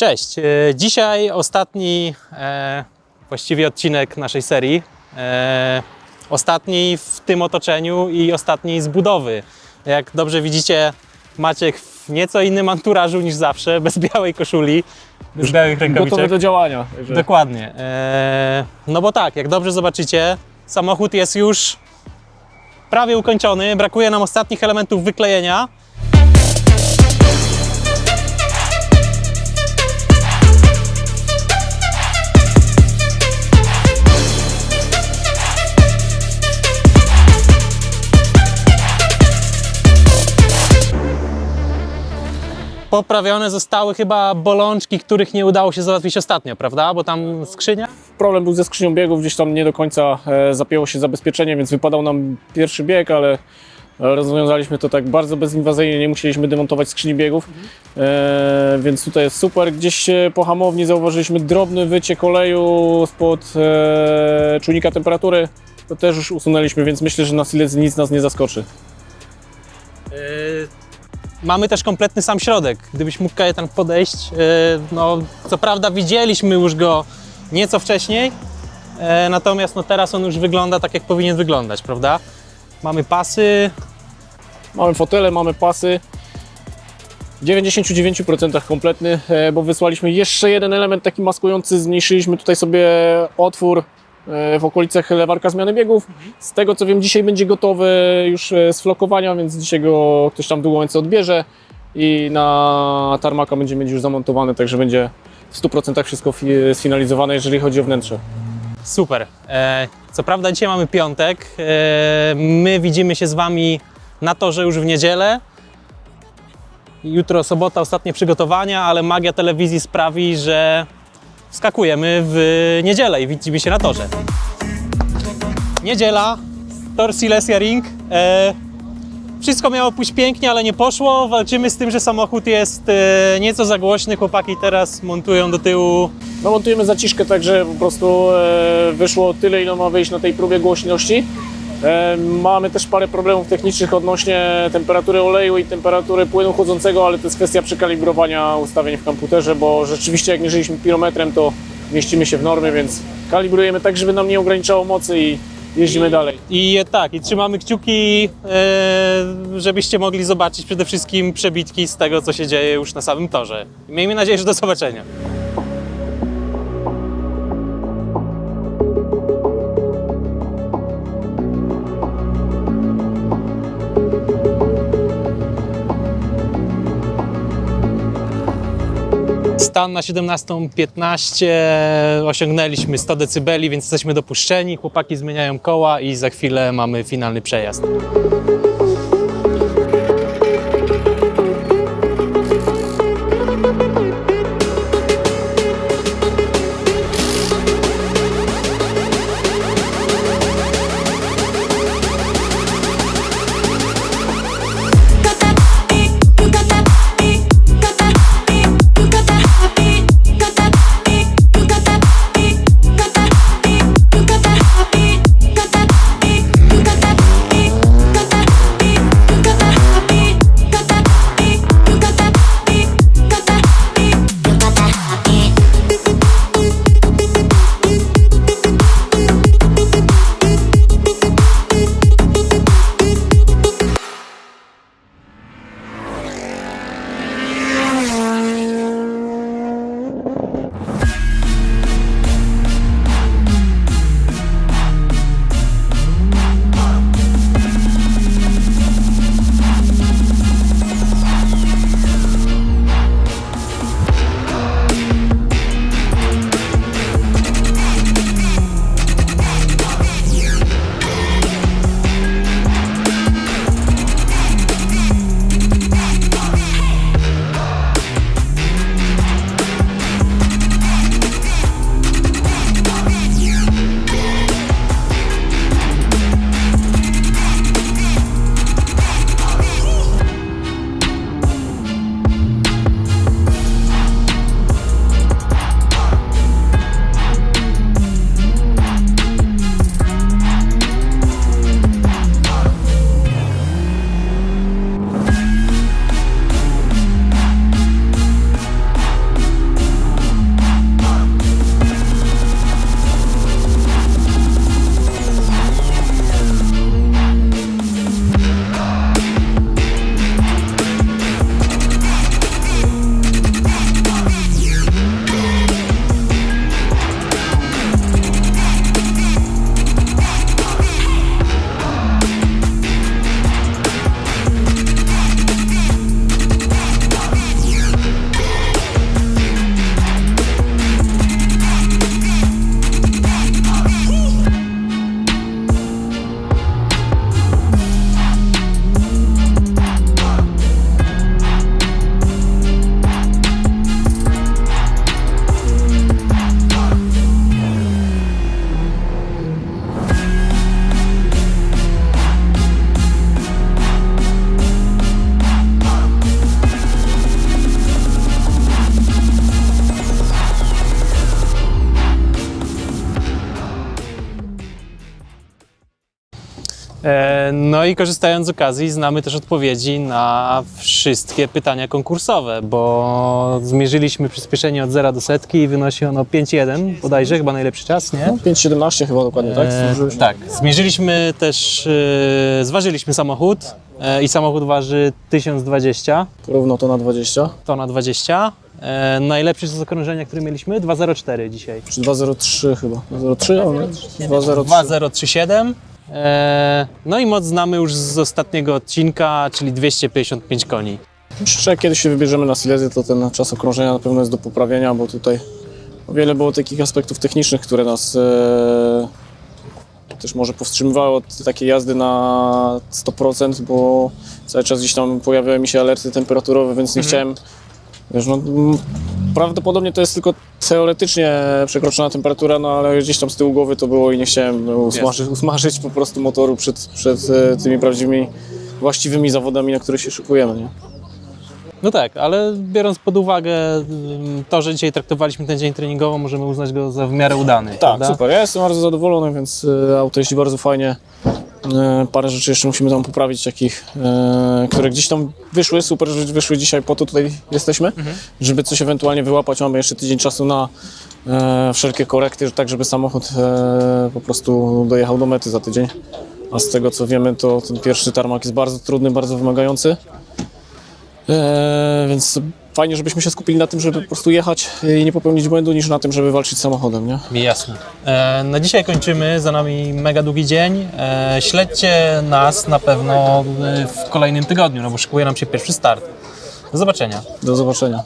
Cześć. E, Dzisiaj ostatni e, właściwie odcinek naszej serii. E, ostatni w tym otoczeniu i ostatni z budowy. Jak dobrze widzicie, Maciek w nieco innym anturażu niż zawsze, bez białej koszuli, bez białych Gotowy rękawiczek. do działania. Także Dokładnie. E, no bo tak, jak dobrze zobaczycie, samochód jest już prawie ukończony. Brakuje nam ostatnich elementów wyklejenia. Poprawione zostały chyba bolączki, których nie udało się załatwić ostatnio, prawda? Bo tam skrzynia problem był ze skrzynią biegów, gdzieś tam nie do końca e, zapięło się zabezpieczenie, więc wypadał nam pierwszy bieg, ale rozwiązaliśmy to tak bardzo bezinwazyjnie, nie musieliśmy demontować skrzyni biegów, e, więc tutaj jest super. Gdzieś e, po hamowni zauważyliśmy drobny wyciek oleju spod e, czujnika temperatury, to też już usunęliśmy, więc myślę, że na Silec nic nas nie zaskoczy. Yy, Mamy też kompletny sam środek. Gdybyś mógł Kajetan podejść, yy, no co prawda widzieliśmy już go nieco wcześniej, yy, natomiast no teraz on już wygląda tak, jak powinien wyglądać, prawda? Mamy pasy, Mamy fotele, mamy pasy. W 99% kompletny, e, bo wysłaliśmy jeszcze jeden element taki maskujący. Zmniejszyliśmy tutaj sobie otwór e, w okolicach lewarka zmiany biegów. Z tego co wiem, dzisiaj będzie gotowy już e, z flokowania, więc dzisiaj go ktoś tam w długołęce odbierze i na tarmaka będzie mieć już zamontowany, także będzie w 100% wszystko fi- sfinalizowane, jeżeli chodzi o wnętrze. super. E, Co prawda dzisiaj mamy piątek, e, my widzimy się z Wami na torze już w niedzielę. Jutro sobota, ostatnie przygotowania, ale magia telewizji sprawi, że wskakujemy w niedzielę i widzimy się na torze. Niedziela, tor Silesia Ring. E, wszystko miało pójść pięknie, ale nie poszło. Walczymy z tym, że samochód jest e, nieco za głośny. Chłopaki teraz montują do tyłu No montujemy zaciszkę tak, że po prostu e, wyszło tyle, ile ma wyjść na tej próbie głośności. E, mamy też parę problemów technicznych odnośnie temperatury oleju i temperatury płynu chłodzącego, ale to jest kwestia przekalibrowania ustawień w komputerze, bo rzeczywiście jak mierzyliśmy pirometrem, to mieścimy się w normie, więc kalibrujemy tak, żeby nam nie ograniczało mocy i jeździmy dalej. I tak, i trzymamy kciuki, e, żebyście mogli zobaczyć przede wszystkim przebitki z tego, co się dzieje już na samym torze. I Miejmy nadzieję, że do zobaczenia. Stan na 17.15 osiągnęliśmy 100 dB, więc jesteśmy dopuszczeni. Chłopaki zmieniają koła i za chwilę mamy finalny przejazd. No i korzystając z okazji, znamy też odpowiedzi na wszystkie pytania konkursowe, bo zmierzyliśmy przyspieszenie od 0 do setki i wynosi ono 5,1 bodajże, chyba najlepszy czas, nie? No, 5,17 chyba dokładnie, tak? E, tak, zmierzyliśmy też, e, zważyliśmy samochód e, i samochód waży 1020, Równo to na 20. to na 20. E, najlepszy z okrążenia, który mieliśmy, 204 dzisiaj. Czy 2,03 chyba. 2,03, ale 2,03. 2037. E, no i moc znamy już z ostatniego odcinka, czyli 255 koni. Jeszcze jak kiedyś się wybierzemy na Silesię, to ten czas okrążenia na pewno jest do poprawienia, bo tutaj o wiele było takich aspektów technicznych, które nas e, też może powstrzymywały od takiej jazdy na 100%, bo cały czas gdzieś tam pojawiały mi się alerty temperaturowe, więc nie chciałem, wiesz, no, prawdopodobnie to jest tylko teoretycznie przekroczona temperatura, no ale gdzieś tam z tyłu głowy to było i nie chciałem usmażyć, usmażyć po prostu motoru przed, przed e, tymi prawdziwymi, właściwymi zawodami, na które się szykujemy, nie? No tak, ale biorąc pod uwagę ym, to, że dzisiaj traktowaliśmy ten dzień treningowo, możemy uznać go za w miarę udany. Tak, prawda? super. Ja jestem bardzo zadowolony, więc e, auto jeździ bardzo fajnie. E, Parę rzeczy jeszcze musimy tam poprawić, takich, e, które gdzieś tam wyszły. Super, że wyszły dzisiaj, po to tutaj jesteśmy, żeby coś ewentualnie wyłapać. Mamy jeszcze tydzień czasu na e, wszelkie korekty, tak żeby samochód po prostu dojechał do mety za tydzień. A z tego co wiemy, to ten pierwszy tarmak jest bardzo trudny, bardzo wymagający. Więc fajnie, żebyśmy się skupili na tym, żeby po prostu jechać i nie popełnić błędu, niż na tym, żeby walczyć z samochodem, nie? Jasne. E, na dzisiaj kończymy, za nami mega długi dzień. E, śledźcie nas na pewno e, w kolejnym tygodniu, no bo szykuje nam się pierwszy start. Do zobaczenia. Do zobaczenia.